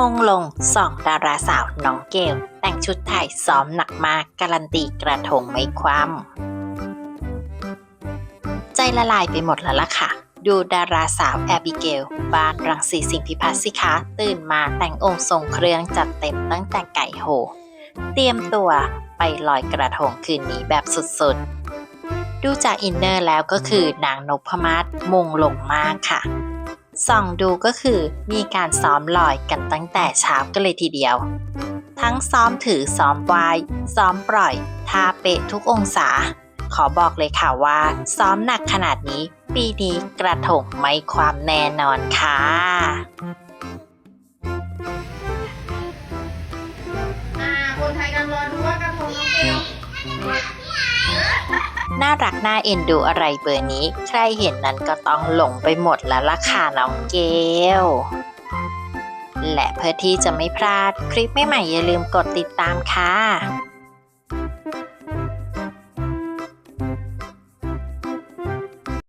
มงลงสองดาราสาวน้องเกล แต่งชุดไทยซ้อมหนักมากการันตีกระทงไม่คว่ำใจละลายไปหมดแล้วล่ะค่ะ ดูดาราสาวแอบิเกลบ้านรังสีสิงห์พิพัฒน์สิคะตื่นมาแต่งองค์ทรงเครื่องจัดเต็มตั้งแต่ไก่โห เตรียมตัวไปลอยกระทงคืนนี้แบบสุดๆ ดูจากอินเนอร์แล้วก็คือนางนพมาศมงลงมากค่ะ ส่องดูก็คือมีการซ้อมลอยกันตั้งแต่เช้ากันเลยทีเดียว ทั้งซ้อมถือซ้อมวาย ซ้อมปล่อยท่าเปะทุกองศา ขอบอกเลยค่ะว่า ซ้อมหนักขนาดนี้ ปีนี้กระทงไม่ความแน่นอนค่ะอ่าคนไทยกำลังรอดูว่ากระทงน้องเกล น่ารักน่าเอ็นดูอะไรเบอร์นี้ ใครเห็นนั้นก็ต้องหลงไปหมดแล้วล่ะค่ะน้องเกลและเพื่อที่จะไม่พลาดคลิปใหม่ๆอย่าลืมกดติดตามค่ะ